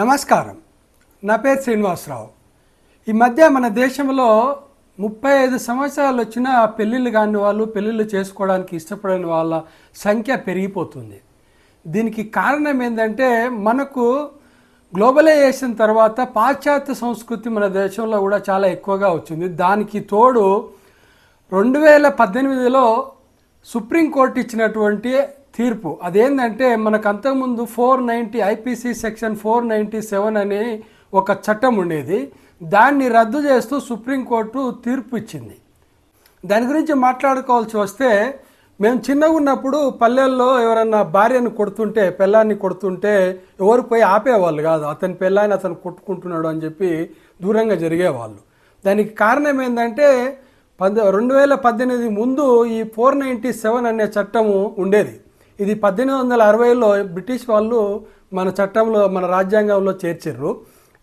నమస్కారం. నా పేరు శ్రీనివాసరావు. ఈ మధ్య మన దేశంలో ముప్పై ఐదు సంవత్సరాలు వచ్చిన పెళ్ళిళ్ళు కాని వాళ్ళు పెళ్ళిళ్ళు చేసుకోవడానికి ఇష్టపడని వాళ్ళ సంఖ్య పెరిగిపోతుంది. దీనికి కారణం ఏంటంటే మనకు గ్లోబలైజేషన్ తర్వాత పాశ్చాత్య సంస్కృతి మన దేశంలో కూడా చాలా ఎక్కువగా వచ్చింది. దానికి తోడు రెండు వేల పద్దెనిమిదిలో సుప్రీంకోర్టు ఇచ్చినటువంటి తీర్పు. అదేంటంటే మనకు అంతకుముందు four ninety IPC section four ninety seven అనే ఒక చట్టం ఉండేది. దాన్ని రద్దు చేస్తూ సుప్రీంకోర్టు తీర్పు ఇచ్చింది దాని గురించి మాట్లాడుకోవాల్సి వస్తే మేము చిన్నగా ఉన్నప్పుడు పల్లెల్లో ఎవరన్నా భార్యను కొడుతుంటే పెళ్ళాన్ని కొడుతుంటే ఎవరు పోయి ఆపేవాళ్ళు కాదు. అతని పెళ్ళాన్ని అతను కొట్టుకుంటున్నాడు అని చెప్పి దూరంగా జరిగేవాళ్ళు. దానికి కారణం ఏంటంటే పద్ రెండు వేల పద్దెనిమిది ముందు ఈ ఫోర్ నైంటీ సెవెన్ అనే చట్టము ఉండేది. ఇది పద్దెనిమిది వందల అరవైలో బ్రిటిష్ వాళ్ళు మన చట్టంలో మన రాజ్యాంగంలో చేర్చారు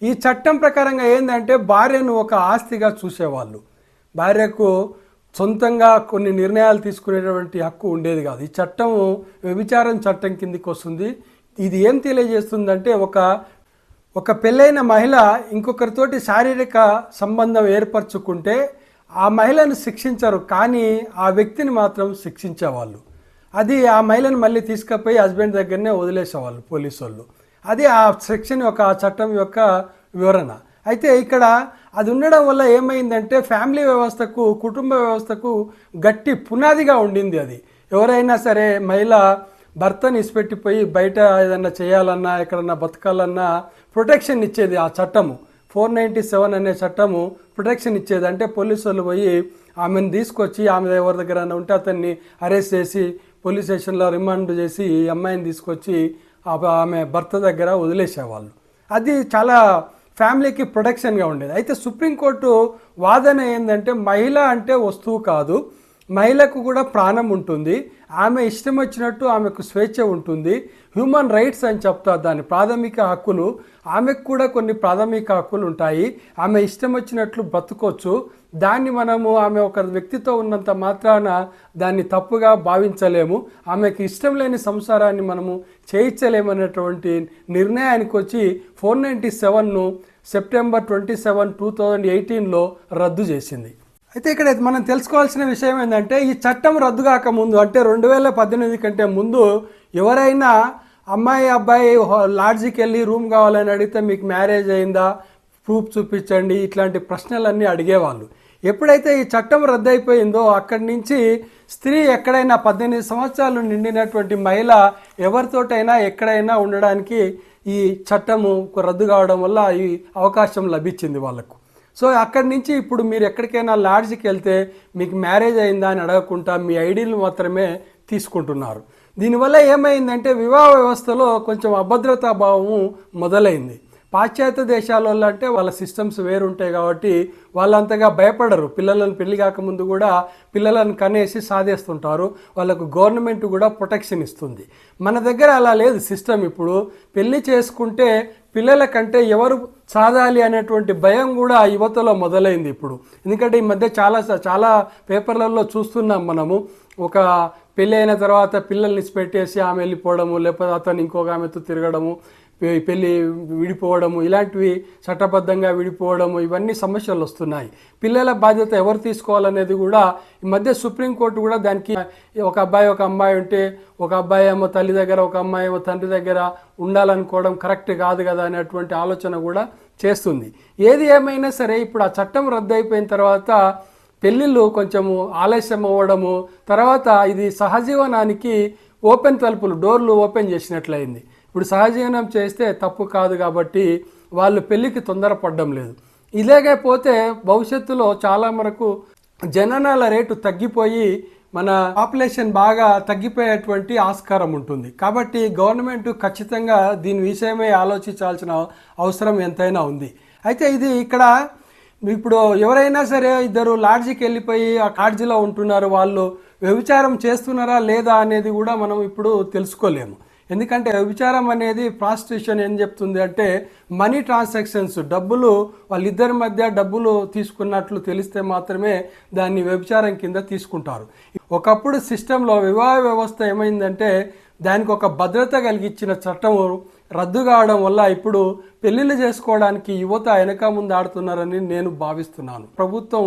ఈ చట్టం ప్రకారంగా ఏంటంటే భార్యను ఒక ఆస్తిగా చూసేవాళ్ళు. భార్యకు సొంతంగా కొన్ని నిర్ణయాలు తీసుకునేటువంటి హక్కు ఉండేది కాదు. ఈ చట్టం వ్యభిచారం చట్టం కిందికి వస్తుంది. ఇది ఏం తెలియజేస్తుందంటే ఒక ఒక పెళ్ళైన మహిళ ఇంకొకరితోటి శారీరక సంబంధం ఏర్పరచుకుంటే ఆ మహిళను శిక్షించరు కానీ ఆ వ్యక్తిని మాత్రం శిక్షించేవాళ్ళు. అది ఆ మహిళను మళ్ళీ తీసుకుపోయి హస్బెండ్ దగ్గరనే వదిలేసేవాళ్ళు పోలీసు వాళ్ళు అది ఆ సెక్షన్ యొక్క ఆ చట్టం యొక్క వివరణ. అయితే ఇక్కడ అది ఉండడం వల్ల ఏమైందంటే ఫ్యామిలీ వ్యవస్థకు కుటుంబ వ్యవస్థకు గట్టి పునాదిగా ఉండింది అది. ఎవరైనా సరే మహిళ భర్తని ఇసిపెట్టిపోయి బయట ఏదన్నా చేయాలన్నా ఎక్కడన్నా బతకాలన్నా ప్రొటెక్షన్ ఇచ్చేది ఆ చట్టము. ఫోర్ నైంటీ సెవెన్ అనే చట్టము ప్రొటెక్షన్ ఇచ్చేది. అంటే పోలీసు వాళ్ళు పోయి ఆమెను తీసుకొచ్చి ఆమె ఎవరి దగ్గర ఉంటే అతన్ని అరెస్ట్ చేసి పోలీస్ స్టేషన్లో రిమాండ్ చేసి ఈ అమ్మాయిని తీసుకొచ్చి ఆమె భర్త దగ్గర వదిలేసేవాళ్ళు. అది చాలా ఫ్యామిలీకి ప్రొటెక్షన్గా ఉండేది. అయితే సుప్రీంకోర్టు వాదన ఏంటంటే మహిళ అంటే వస్తువు కాదు మహిళకు కూడా ప్రాణం ఉంటుంది. ఆమె ఇష్టం వచ్చినట్టు ఆమెకు స్వేచ్ఛ ఉంటుంది. హ్యూమన్ రైట్స్ అని చెప్తారు దాని ప్రాథమిక హక్కులు. ఆమెకు కూడా కొన్ని ప్రాథమిక హక్కులు ఉంటాయి. ఆమె ఇష్టం వచ్చినట్లు బతుకోవచ్చు దాన్ని మనము ఆమె ఒక వ్యక్తితో ఉన్నంత మాత్రాన దాన్ని తప్పుగా భావించలేము. ఆమెకు ఇష్టం లేని సంసారాన్ని మనము చేయించలేమనేటువంటి నిర్ణయానికి వచ్చి four ninety సెవెన్ను September twenty seven two thousand ఎయిటీన్లో రద్దు చేసింది. అయితే ఇక్కడ మనం తెలుసుకోవాల్సిన విషయం ఏంటంటే ఈ చట్టం రద్దు కాకముందు అంటే రెండు వేల పద్దెనిమిది కంటే ముందు ఎవరైనా అమ్మాయి అబ్బాయి లాడ్జికి వెళ్ళి రూమ్ కావాలని అడిగితే మీకు మ్యారేజ్ అయిందా ప్రూఫ్ చూపించండి ఇట్లాంటి ప్రశ్నలన్నీ అడిగేవాళ్ళు. ఎప్పుడైతే ఈ చట్టం రద్దయిపోయిందో అక్కడి నుంచి స్త్రీ ఎక్కడైనా పద్దెనిమిది సంవత్సరాలు నిండినటువంటి మహిళ ఎవరితోటైనా ఎక్కడైనా ఉండడానికి ఈ చట్టము రద్దు కావడం వల్ల ఈ అవకాశం లభించింది వాళ్ళకు. సో అక్కడి నుంచి ఇప్పుడు మీరు ఎక్కడికైనా లాడ్జ్కి వెళ్తే మీకు మ్యారేజ్ అయిందా అని అడగకుండా మీ ఐడీలు మాత్రమే తీసుకుంటున్నారు. దీనివల్ల ఏమైందంటే వివాహ వ్యవస్థలో కొంచెం అభద్రతా భావము మొదలైంది. పాశ్చాత్య దేశాలలో అంటే వాళ్ళ సిస్టమ్స్ వేరుంటాయి కాబట్టి వాళ్ళంతగా భయపడరు. పిల్లలను పెళ్ళి కాకముందు కూడా పిల్లలను కనేసి సాధేస్తుంటారు. వాళ్ళకు గవర్నమెంట్ కూడా ప్రొటెక్షన్ ఇస్తుంది. మన దగ్గర అలా లేదు సిస్టమ్ ఇప్పుడు. పెళ్ళి చేసుకుంటే పిల్లల కంటే ఎవరు సాధాలి అనేటువంటి భయం కూడా యువతలో మొదలైంది ఇప్పుడు. ఎందుకంటే ఈ మధ్య చాలా చాలా పేపర్లలో చూస్తున్నాం మనము. ఒక పెళ్ళి అయిన తర్వాత పిల్లల్ని పెట్టేసి ఆమె వెళ్ళిపోవడము లేకపోతే అతను ఇంకొక ఆమెతో తిరగడము. పెళ్ళి విడిపోవడము ఇలాంటివి చట్టబద్ధంగా విడిపోవడము ఇవన్నీ సమస్యలు వస్తున్నాయి. పిల్లల బాధ్యత ఎవరు తీసుకోవాలనేది కూడా ఈ మధ్య సుప్రీంకోర్టు కూడా దానికి ఒక అబ్బాయి ఒక అమ్మాయి ఉంటే ఒక అబ్బాయి ఏమో తల్లి దగ్గర ఒక అమ్మాయి ఏమో తండ్రి దగ్గర ఉండాలనుకోవడం కరెక్ట్ కాదు కదా అనేటువంటి ఆలోచన కూడా చేస్తుంది. ఏది ఏమైనా సరే ఇప్పుడు ఆ చట్టం రద్దు అయిపోయిన తర్వాత పెళ్ళిళ్ళు కొంచెము ఆలస్యం అవ్వడము తర్వాత ఇది సహజీవనానికి ఓపెన్ తలుపులు డోర్లు ఓపెన్ చేసినట్లయింది. ఇప్పుడు సహజీవనం చేస్తే తప్పు కాదు కాబట్టి వాళ్ళు పెళ్ళికి తొందరపడడం లేదు. ఇలాగే పోతే భవిష్యత్తులో చాలా మనకు జననాల రేటు తగ్గిపోయి మన పాపులేషన్ బాగా తగ్గిపోయేటువంటి ఆస్కారం ఉంటుంది. కాబట్టి గవర్నమెంట్ ఖచ్చితంగా దీని విషయమై ఆలోచించాల్సిన అవసరం ఎంతైనా ఉంది. అయితే ఇది ఇక్కడ ఇప్పుడు ఎవరైనా సరే ఇద్దరు లాడ్జికి వెళ్ళిపోయి ఆ లాడ్జిలో ఉంటున్నారు. వాళ్ళు వ్యభిచారం చేస్తున్నారా లేదా అనేది కూడా మనం ఇప్పుడు తెలుసుకోలేము. ఎందుకంటే వ్యభిచారం అనేది ప్రాస్టిట్యూషన్ ఏం చెప్తుంది అంటే మనీ ట్రాన్సాక్షన్స్ డబ్బులు వాళ్ళిద్దరి మధ్య డబ్బులు తీసుకున్నట్లు తెలిస్తే మాత్రమే దాన్ని వ్యభిచారం కింద తీసుకుంటారు. ఒకప్పుడు సిస్టంలో వివాహ వ్యవస్థ ఏమైందంటే దానికి ఒక భద్రత కలిగించిన చట్టం రద్దు కావడం వల్ల ఇప్పుడు పెళ్ళిళ్ళు చేసుకోవడానికి యువత వెనక ముందు ఆడుతున్నారని నేను భావిస్తున్నాను. ప్రభుత్వం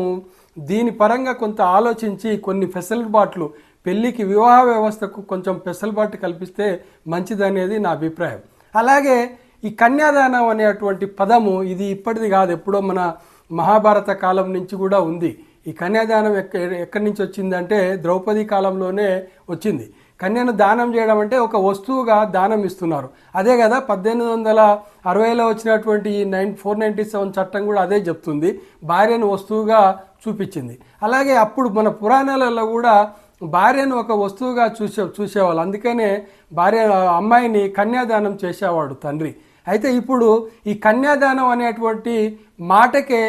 దీని పరంగా కొంత ఆలోచించి కొన్ని పెసలుబాట్లు పెళ్ళికి వివాహ వ్యవస్థకు కొంచెం పెసలుబాటు కల్పిస్తే మంచిదనేది నా అభిప్రాయం. అలాగే ఈ కన్యాదానం అనేటువంటి పదము ఇది ఇప్పటిది కాదు ఎప్పుడో మన మహాభారత కాలం నుంచి కూడా ఉంది. ఈ కన్యాదానం ఎక్క ఎక్కడి నుంచి వచ్చిందంటే ద్రౌపది కాలంలోనే వచ్చింది. కన్యను దానం చేయడం అంటే ఒక వస్తువుగా దానం ఇస్తున్నారు. అదే కదా పద్దెనిమిది వందల అరవైలో వచ్చినటువంటి ఈ నైన్ ఫోర్ నైంటీ సెవెన్ చట్టం కూడా అదే చెప్తుంది. భార్యను వస్తువుగా చూపించింది. అలాగే అప్పుడు మన పురాణాలలో కూడా భార్యను ఒక వస్తువుగా చూసే చూసేవాళ్ళు. అందుకనే భార్య అమ్మాయిని కన్యాదానం చేసేవాడు తండ్రి. అయితే ఇప్పుడు ఈ కన్యాదానం అనేటువంటి మాటకే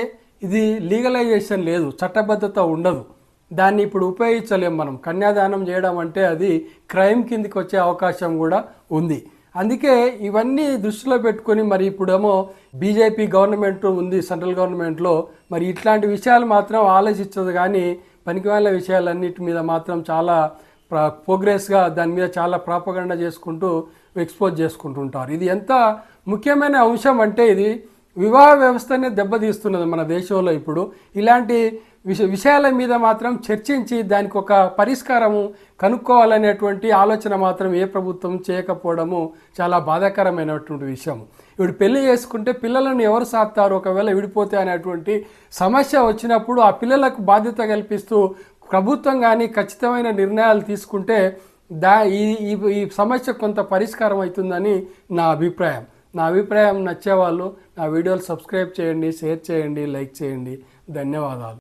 ఇది లీగలైజేషన్ లేదు చట్టబద్ధత ఉండదు. దాన్ని ఇప్పుడు ఉపయోగించలేం మనం. కన్యాదానం చేయడం అంటే అది క్రైమ్ కిందికి వచ్చే అవకాశం కూడా ఉంది. అందుకే ఇవన్నీ దృష్టిలో పెట్టుకొని మరి ఇప్పుడేమో బీజేపీ గవర్నమెంట్ ఉంది సెంట్రల్ గవర్నమెంట్లో. మరి ఇట్లాంటి విషయాలు మాత్రం ఆలోచించదు కానీ పనికిమాల విషయాలన్నిటి మీద మాత్రం చాలా ప్ర- ప్రోగ్రెస్గా దాని మీద చాలా ప్రాపగండ చేసుకుంటూ ఎక్స్పోజ్ చేసుకుంటుంటారు. ఇది ఎంత ముఖ్యమైన అంశం అంటే ఇది వివాహ వ్యవస్థనే దెబ్బతీస్తున్నది మన దేశంలో ఇప్పుడు. ఇలాంటి విష విషయాల మీద మాత్రం చర్చించి దానికి ఒక పరిష్కారము కనుక్కోవాలనేటువంటి ఆలోచన మాత్రం ఏ ప్రభుత్వం చేయకపోవడము చాలా బాధాకరమైనటువంటి విషయం ఇప్పుడు పెళ్ళి చేసుకుంటే పిల్లలను ఎవరు సాత్తారు ఒకవేళ విడిపోతే అనేటువంటి సమస్య వచ్చినప్పుడు ఆ పిల్లలకు బాధ్యత కల్పిస్తూ ప్రభుత్వం కానీ ఖచ్చితమైన నిర్ణయాలు తీసుకుంటే దా ఈ- ఈ సమస్య కొంత పరిష్కారం అవుతుందని నా అభిప్రాయం. నా అభిప్రాయం నచ్చేవాళ్ళు నా వీడియోలు సబ్స్క్రైబ్ చేయండి షేర్ చేయండి లైక్ చేయండి. ధన్యవాదాలు.